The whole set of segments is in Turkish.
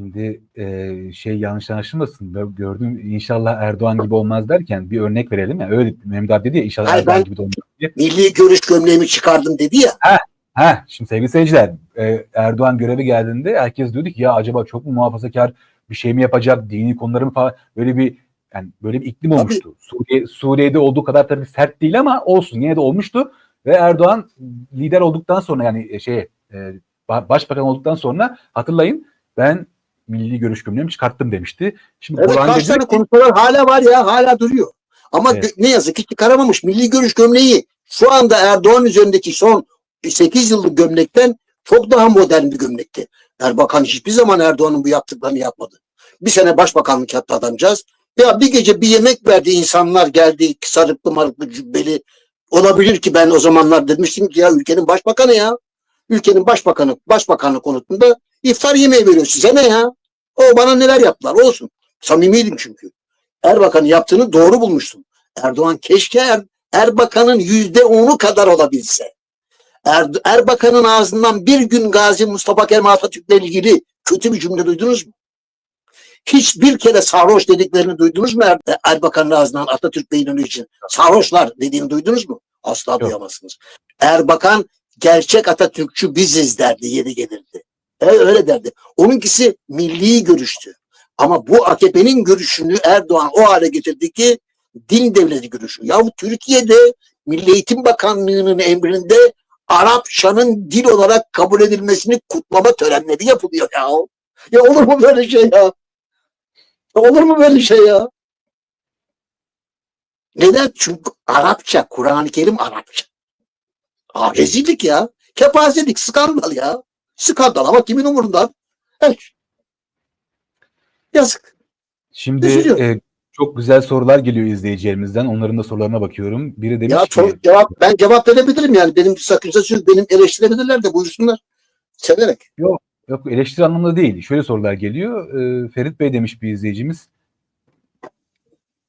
Şimdi e, şey yanlış anlaşılmasın. Gördüm inşallah Erdoğan gibi olmaz derken bir örnek verelim. ya öyle Mehmet abi dedi ya inşallah Hayır, Erdoğan ben- gibi de olmaz diye. Milli görüş gömleğimi çıkardım dedi ya. Ha şimdi sevgili seyirciler e, Erdoğan göreve geldiğinde herkes diyordu ki ya acaba çok mu muhafazakar bir şey mi yapacak dini konuları mı falan böyle bir yani böyle bir iklim Tabii. olmuştu. Suriye, Suriye'de olduğu kadar tabii sert değil ama olsun yine de olmuştu ve Erdoğan lider olduktan sonra yani şey e, ba- başbakan olduktan sonra hatırlayın ben milli görüş gömleğimi çıkarttım demişti. Şimdi Evet Orhan kaç tane ki- konuşmalar hala var ya hala duruyor. Ama Evet. ne yazık ki çıkaramamış. Milli görüş gömleği şu anda Erdoğan üzerindeki son 8 yıllık gömlekten çok daha modern bir gömlekti. Erbakan hiçbir zaman Erdoğan'ın bu yaptıklarını yapmadı. Bir sene başbakanlık yaptı adamcağız. Ya bir gece bir yemek verdi insanlar geldi sarıklı marıklı cübbeli. Olabilir ki ben o zamanlar demiştim ki ya ülkenin başbakanı ya. Ülkenin başbakanı, başbakanlık konusunda iftar yemeği veriyor size ne ya? O bana neler yaptılar olsun. Samimiydim çünkü. Erbakan'ın yaptığını doğru bulmuştum. Erdoğan keşke er, Erbakan'ın yüzde onu kadar olabilse. Er, Erbakan'ın ağzından bir gün Gazi Mustafa Kemal Atatürk'le ilgili kötü bir cümle duydunuz mu? Hiçbir kere sarhoş dediklerini duydunuz mu er, Erbakan'ın ağzından Atatürk Bey'in için? Sarhoşlar dediğini duydunuz mu? Asla Yok. duyamazsınız. Erbakan gerçek Atatürkçü biziz derdi yeri gelirdi. E, öyle derdi. Onunkisi milli görüştü. Ama bu AKP'nin görüşünü Erdoğan o hale getirdi ki din devleti görüşü. Yahu Türkiye'de Milli Eğitim Bakanlığı'nın emrinde Arapçanın dil olarak kabul edilmesini kutlama törenleri yapılıyor ya. Ya olur mu böyle şey ya? Ya olur mu böyle şey ya? Neden? Çünkü Arapça, Kur'an-ı Kerim Arapça. Aa, rezillik ya. Kepazelik, skandal ya. Skandal ama kimin umurunda? Evet. Yazık. Şimdi e, çok güzel sorular geliyor izleyicilerimizden. Onların da sorularına bakıyorum. Biri demiş Ya ki cevap ben cevap verebilirim yani benim bir sakıncası yok. Benim eleştirebilirler de buyursunlar. Severek. Yok eleştiri anlamında değil. Şöyle sorular geliyor. Ee, Ferit Bey demiş bir izleyicimiz.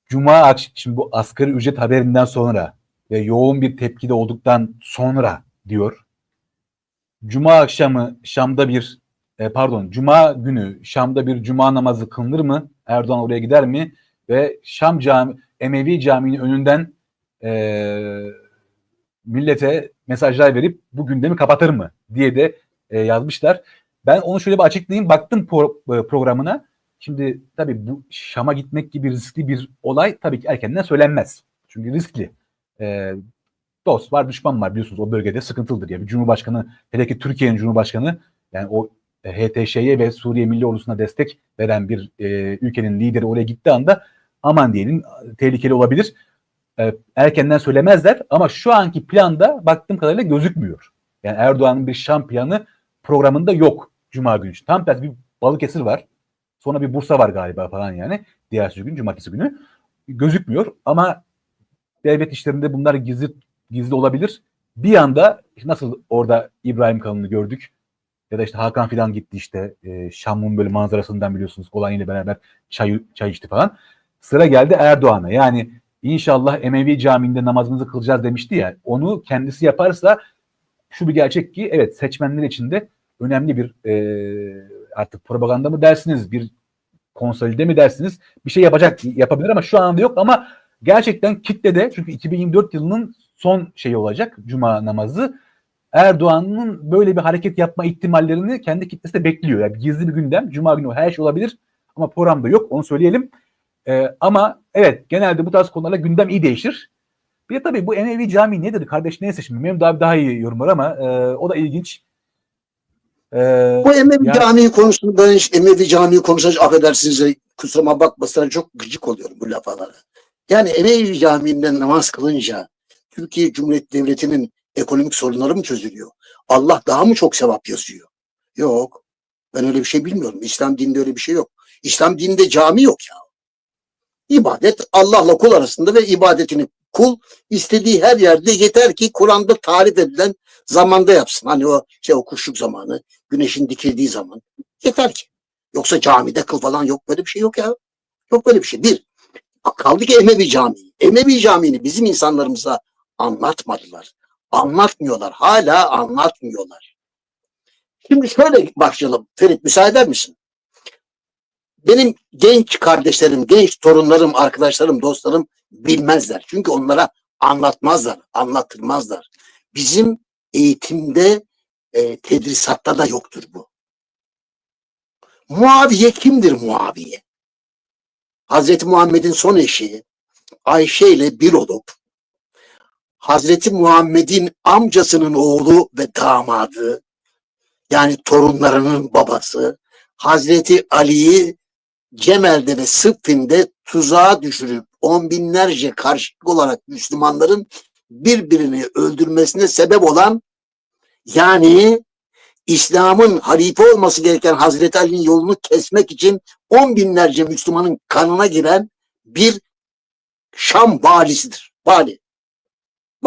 Cuma akşam şimdi bu asgari ücret haberinden sonra ve yoğun bir tepkide olduktan sonra diyor. Cuma akşamı Şam'da bir e, pardon Cuma günü Şam'da bir Cuma namazı kılınır mı? Erdoğan oraya gider mi? Ve Şam cami Emevi Camii'nin önünden e, millete mesajlar verip bu gündemi kapatır mı diye de e, yazmışlar. Ben onu şöyle bir açıklayayım. Baktım pro- e, programına. Şimdi tabii bu Şam'a gitmek gibi riskli bir olay tabii ki erkenden söylenmez. Çünkü riskli. E, dost var, düşman var biliyorsunuz o bölgede sıkıntılıdır. Yani bir Cumhurbaşkanı, hele ki Türkiye'nin Cumhurbaşkanı yani o HTŞ'ye ve Suriye Milli Ordusu'na destek veren bir e, ülkenin lideri oraya gittiği anda aman diyelim tehlikeli olabilir. E, erkenden söylemezler ama şu anki planda baktığım kadarıyla gözükmüyor. Yani Erdoğan'ın bir Şam planı programında yok Cuma günü. Tam tersi bir Balıkesir var. Sonra bir Bursa var galiba falan yani. Diğer gün Cumartesi günü. Gözükmüyor ama devlet işlerinde bunlar gizli gizli olabilir. Bir anda nasıl orada İbrahim Kalın'ı gördük ya da işte Hakan Fidan gitti işte e, Şam'ın böyle manzarasından biliyorsunuz olayıyla beraber çay, çay içti falan. Sıra geldi Erdoğan'a. Yani inşallah Emevi Camii'nde namazımızı kılacağız demişti ya. Onu kendisi yaparsa şu bir gerçek ki evet seçmenler için de önemli bir e, artık propaganda mı dersiniz bir konsolide mi dersiniz bir şey yapacak yapabilir ama şu anda yok ama gerçekten kitlede çünkü 2024 yılının son şeyi olacak cuma namazı Erdoğan'ın böyle bir hareket yapma ihtimallerini kendi kitlesi de bekliyor. Yani gizli bir gündem. Cuma günü her şey olabilir ama programda yok onu söyleyelim. Ee, ama evet genelde bu tarz konularla gündem iyi değişir. Bir de tabii bu Emevi Camii ne dedi kardeş neyse şimdi Mehmet abi daha iyi yorumlar ama e, o da ilginç. E, Bu Emevi yani- Camii konusunda ben hiç Emevi Camii konusunda affedersiniz kusuruma bakmasına çok gıcık oluyorum bu laflara. Yani Emevi Camii'nde namaz kılınca Türkiye Cumhuriyeti Devleti'nin ekonomik sorunları mı çözülüyor? Allah daha mı çok sevap yazıyor? Yok. Ben öyle bir şey bilmiyorum. İslam dininde öyle bir şey yok. İslam dininde cami yok ya. İbadet Allah'la kul arasında ve ibadetini kul istediği her yerde yeter ki Kur'an'da tarif edilen zamanda yapsın. Hani o şey o kuşluk zamanı, güneşin dikildiği zaman. Yeter ki. Yoksa camide kıl falan yok. Böyle bir şey yok ya. Yok böyle bir şey. Bir, kaldı ki Emevi Camii. Emevi Camii'ni bizim insanlarımıza anlatmadılar. Anlatmıyorlar. Hala anlatmıyorlar. Şimdi şöyle başlayalım. Ferit müsaade misin? Benim genç kardeşlerim, genç torunlarım, arkadaşlarım, dostlarım bilmezler. Çünkü onlara anlatmazlar, anlattırmazlar. Bizim eğitimde, e, tedrisatta da yoktur bu. Muaviye kimdir Muaviye? Hazreti Muhammed'in son eşi Ayşe ile bir olup Hazreti Muhammed'in amcasının oğlu ve damadı yani torunlarının babası Hazreti Ali'yi Cemel'de ve Sıffin'de tuzağa düşürüp on binlerce karşılık olarak Müslümanların birbirini öldürmesine sebep olan yani İslam'ın halife olması gereken Hazreti Ali'nin yolunu kesmek için on binlerce Müslümanın kanına giren bir Şam valisidir. Vali.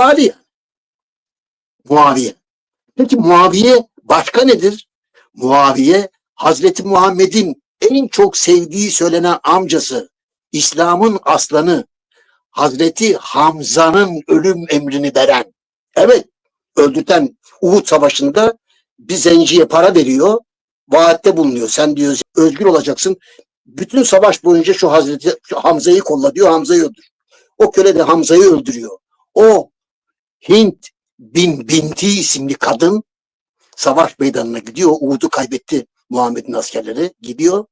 Yani. Muaviye. Peki Muaviye başka nedir? Muaviye Hazreti Muhammed'in en çok sevdiği söylenen amcası, İslam'ın aslanı, Hazreti Hamza'nın ölüm emrini veren, evet öldürten Uhud Savaşı'nda bir zenciye para veriyor, vaatte bulunuyor. Sen diyor özgür olacaksın. Bütün savaş boyunca şu Hazreti Hamza'yı kolla diyor, Hamza'yı öldür. O köle de Hamza'yı öldürüyor. O Hint bin Binti isimli kadın savaş meydanına gidiyor. Uhud'u kaybetti Muhammed'in askerleri. Gidiyor.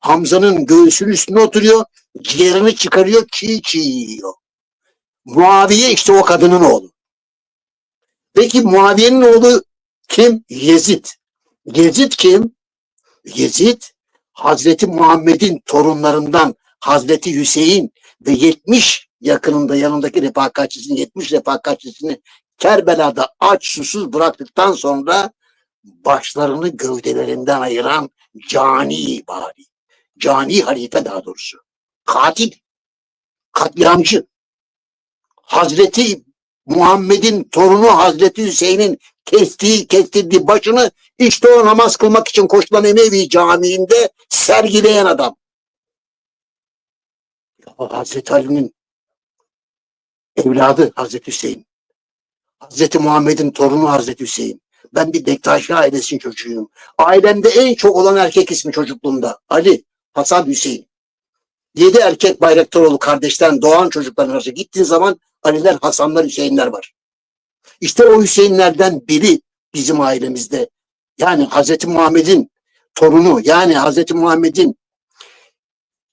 Hamza'nın göğsünün üstüne oturuyor. Ciğerini çıkarıyor. Çiğ çiğ yiyor. Muaviye işte o kadının oğlu. Peki Muaviye'nin oğlu kim? Yezid. Yezid kim? Yezid Hazreti Muhammed'in torunlarından Hazreti Hüseyin ve 70 yakınında yanındaki refakatçisini 70 refakatçisini Kerbela'da aç susuz bıraktıktan sonra başlarını gövdelerinden ayıran cani bari. Cani halife daha doğrusu. Katil. Katliamcı. Hazreti Muhammed'in torunu Hazreti Hüseyin'in kestiği, kestirdiği başını işte o namaz kılmak için koşulan Emevi Camii'nde sergileyen adam. Ya Hazreti Ali'nin evladı Hazreti Hüseyin. Hazreti Muhammed'in torunu Hazreti Hüseyin. Ben bir Bektaşi ailesinin çocuğuyum. Ailemde en çok olan erkek ismi çocukluğumda. Ali, Hasan, Hüseyin. Yedi erkek Bayraktaroğlu kardeşten doğan çocukların arasında gittiğin zaman Aliler, Hasanlar, Hüseyinler var. İşte o Hüseyinlerden biri bizim ailemizde. Yani Hazreti Muhammed'in torunu yani Hazreti Muhammed'in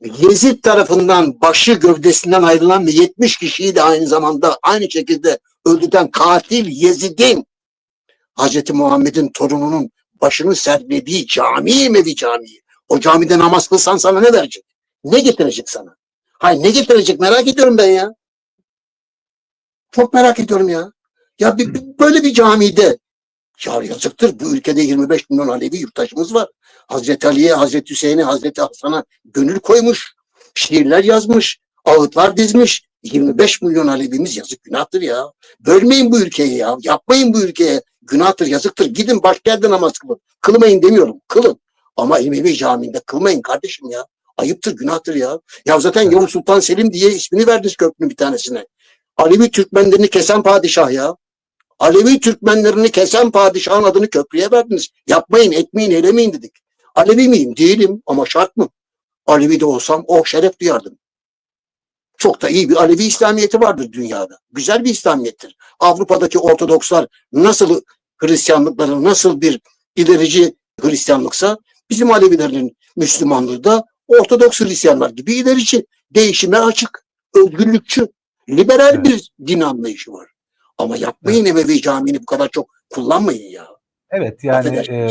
Yezid tarafından başı gövdesinden ayrılan ve 70 kişiyi de aynı zamanda aynı şekilde öldüren katil Yezid'in Hazreti Muhammed'in torununun başını serlediği cami Mevi Camii. O camide namaz kılsan sana ne verecek? Ne getirecek sana? Hayır ne getirecek merak ediyorum ben ya. Çok merak ediyorum ya. Ya bir, bir- böyle bir camide ya yazıktır bu ülkede 25 milyon Alevi yurttaşımız var. Hazreti Ali'ye, Hazreti Hüseyin'e, Hazreti Hasan'a gönül koymuş. Şiirler yazmış. Ağıtlar dizmiş. 25 milyon Alevimiz yazık günahtır ya. Bölmeyin bu ülkeyi ya. Yapmayın bu ülkeye. Günahtır, yazıktır. Gidin başka yerde namaz kılın. Kılmayın demiyorum. Kılın. Ama Emevi Camii'nde kılmayın kardeşim ya. Ayıptır, günahtır ya. Ya zaten Yavuz Sultan Selim diye ismini verdiniz köprünün bir tanesine. Alevi Türkmenlerini kesen padişah ya. Alevi Türkmenlerini kesen padişahın adını köprüye verdiniz. Yapmayın, etmeyin, eylemeyin dedik. Alevi miyim? Değilim ama şart mı? Alevi de olsam o şeref duyardım. Çok da iyi bir Alevi İslamiyeti vardır dünyada. Güzel bir İslamiyettir. Avrupa'daki Ortodokslar nasıl Hristiyanlıkları nasıl bir ilerici Hristiyanlıksa bizim Alevilerin Müslümanlığı da Ortodoks Hristiyanlar gibi ilerici, değişime açık, özgürlükçü, liberal Evet. bir din anlayışı var. Ama yapmayın Emevi Camii'ni bu kadar çok kullanmayın ya. Evet yani e,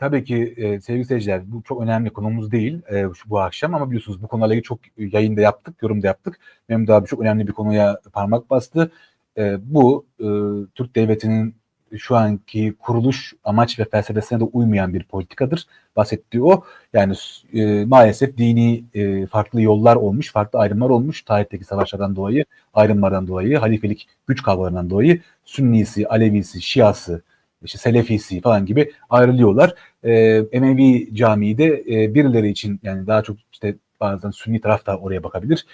tabii ki e, sevgili seyirciler bu çok önemli konumuz değil e, şu, bu akşam ama biliyorsunuz bu konularla ilgili çok yayında yaptık, yorumda yaptık. Mehmet abi çok önemli bir konuya parmak bastı. E, bu e, Türk Devleti'nin şu anki kuruluş amaç ve felsefesine de uymayan bir politikadır. Bahsettiği o. Yani e, maalesef dini e, farklı yollar olmuş, farklı ayrımlar olmuş. Tarihteki savaşlardan dolayı, ayrımlardan dolayı, halifelik güç kavgalarından dolayı Sünnisi, Alevisi, Şiası, işte Selefisi falan gibi ayrılıyorlar. E, Emevi Camii de e, birileri için yani daha çok işte bazen Sünni taraf da oraya bakabilir.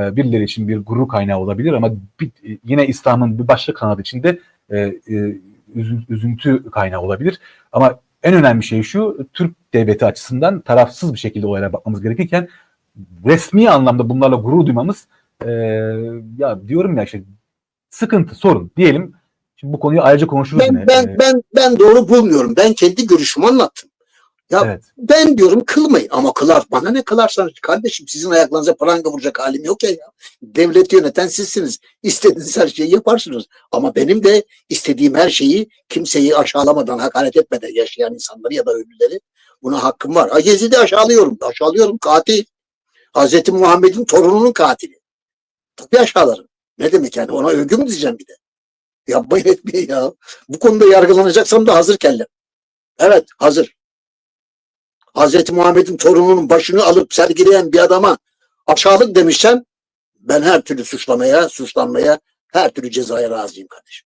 E, birileri için bir gurur kaynağı olabilir ama bir, yine İslam'ın bir başka kanadı için de e, e, üzün- üzüntü kaynağı olabilir. Ama en önemli şey şu, Türk devleti açısından tarafsız bir şekilde olaylara bakmamız gerekirken resmi anlamda bunlarla gurur duymamız e, ya diyorum ya işte sıkıntı, sorun diyelim. Şimdi bu konuyu ayrıca konuşuruz yine. Ben ben Ee, ben ben doğru bulmuyorum. Ben kendi görüşümü anlattım. ya- evet. Ben diyorum kılmayın ama kılar. Bana ne kılarsanız kardeşim sizin ayaklarınıza pranga vuracak halim yok ya, ya. Devleti yöneten sizsiniz. İstediğiniz her şeyi yaparsınız. Ama benim de istediğim her şeyi kimseyi aşağılamadan, hakaret etmeden yaşayan insanları ya da ölüleri buna hakkım var. Ha, Yezid'i aşağılıyorum. Aşağılıyorum. Katil. Hazreti Muhammed'in torununun katili. Tabii aşağılarım. Ne demek yani? Ona övgü mü diyeceğim bir de? Yapmayın etmeyin ya. Bu konuda yargılanacaksam da hazır kellem. Evet hazır. Hazreti Muhammed'in torununun başını alıp sergileyen bir adama aşağılık demişsen ben her türlü suçlamaya, suçlanmaya, her türlü cezaya razıyım kardeşim.